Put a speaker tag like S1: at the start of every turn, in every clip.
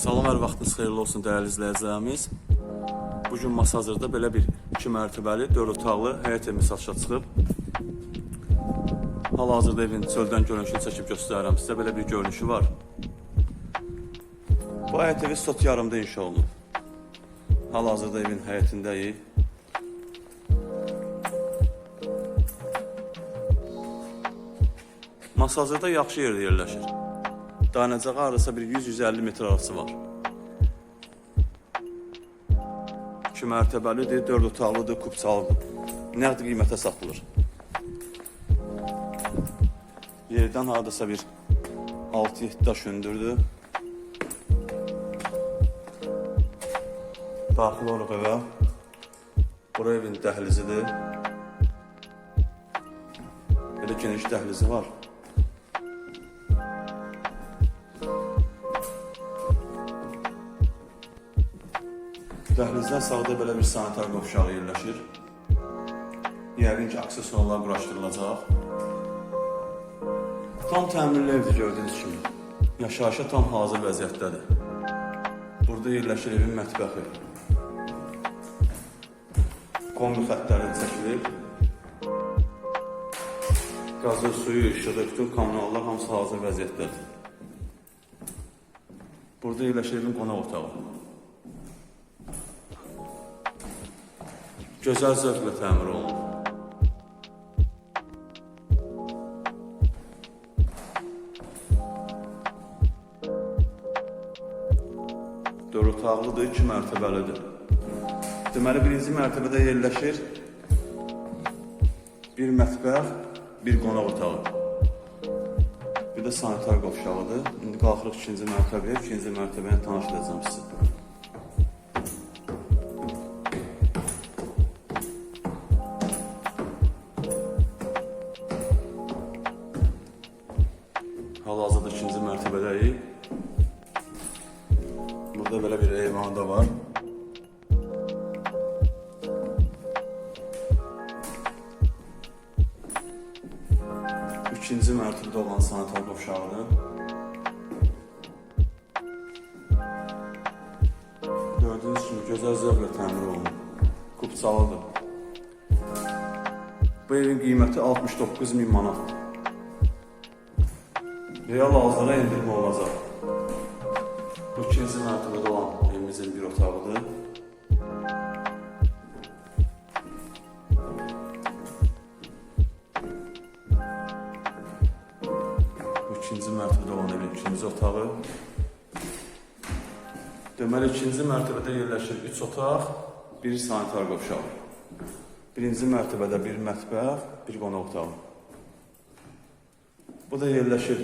S1: Salam, hər vaxtınız xeyirli olsun dəyərli izləyicilərimiz. Bu gün masa hazırda belə bir 2 mərtəbəli, 4 otaqlı həyət evi satışa çıxıb. Hal-hazırda evin çöldən görünüşünü çəkib göstərirəm sizə. Belə bir görünüşü var. Bu həyət evi sot yarımda inşa olunub. Hal-hazırda evin həyətindəyik. Masa hazırda yaxşı yerdə yerləşir. Dayanacağı hardasa bir 100-150 metr arası var. 2 mərtəbəlidir, 4 otaqlıdır, kubçalıdır. Nəqd qiymətə satılır. Yerdən hardasa bir 6-7 daş hündürdür. Daxil oluq evə. Bura evin dəhlizidir. Belə geniş dəhlizi var. Dəhlizdən sağda belə bir sanitar qovşağı yerləşir. Yəqin ki, aksesuarlar quraşdırılacaq. Tam təmirli evdir gördüyünüz kimi. Yaşayışa tam hazır vəziyyətdədir. Burada yerləşir evin mətbəxi. Kombi xəttləri çəkilib. Qazı, suyu, işığı, bütün kommunallar hamısı hazır vəziyyətdədir. Burada yerləşir evin qonaq otağı. Gözəl zövqlə təmir olunub. Dörd otaqlıdır, iki mərtəbəlidir. Deməli, birinci mərtəbədə yerləşir bir mətbəx, bir qonaq otağı. Bir də sanitar qovşağıdır. İndi qalxırıq ikinci mərtəbəyə, ikinci mərtəbəyə tanış edəcəm sizə. Hal-hazırda ikinci mərtəbədəyik. Burada belə bir eyvan da var. İkinci mərtəbədə olan sanitar qovşağıdır. Gördüyünüz kimi gözəl zövqlə təmir olunub. Kupçalıdır. Bu evin qiyməti 69 min manatdır. Real hazıra endirme olacaq. Bu ikinci mərtəbədə olan evimizin bir otağıdır. İkinci mərtəbədə olan evin ikinci otağı. Deməli ikinci mərtəbədə yerləşir 3 otaq, bir sanitar qovşağı. Birinci mərtəbədə bir mətbəx, bir qonaq otağı. Bu da yerləşir.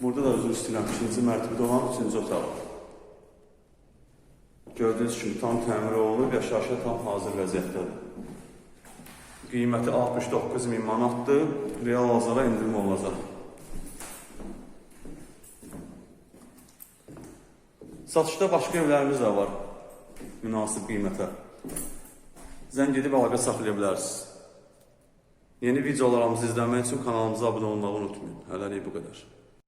S1: Burada da özür istəyirəm. İkinci mərtəbədə olan üçüncü otaq. Gördüyünüz kimi tam təmir olunub, yaşayışa tam hazır vəziyyətdədir. Qiyməti 69 min manatdır. Real bazara endirim olacaq. Satışda başqa evlərimiz də var. Münasib qiymətə. Zəng edib əlaqə saxlaya bilərsiniz. Yeni videolarımızı izləmək üçün kanalımıza abunə olmağı unutmayın. Hələlik bu qədər.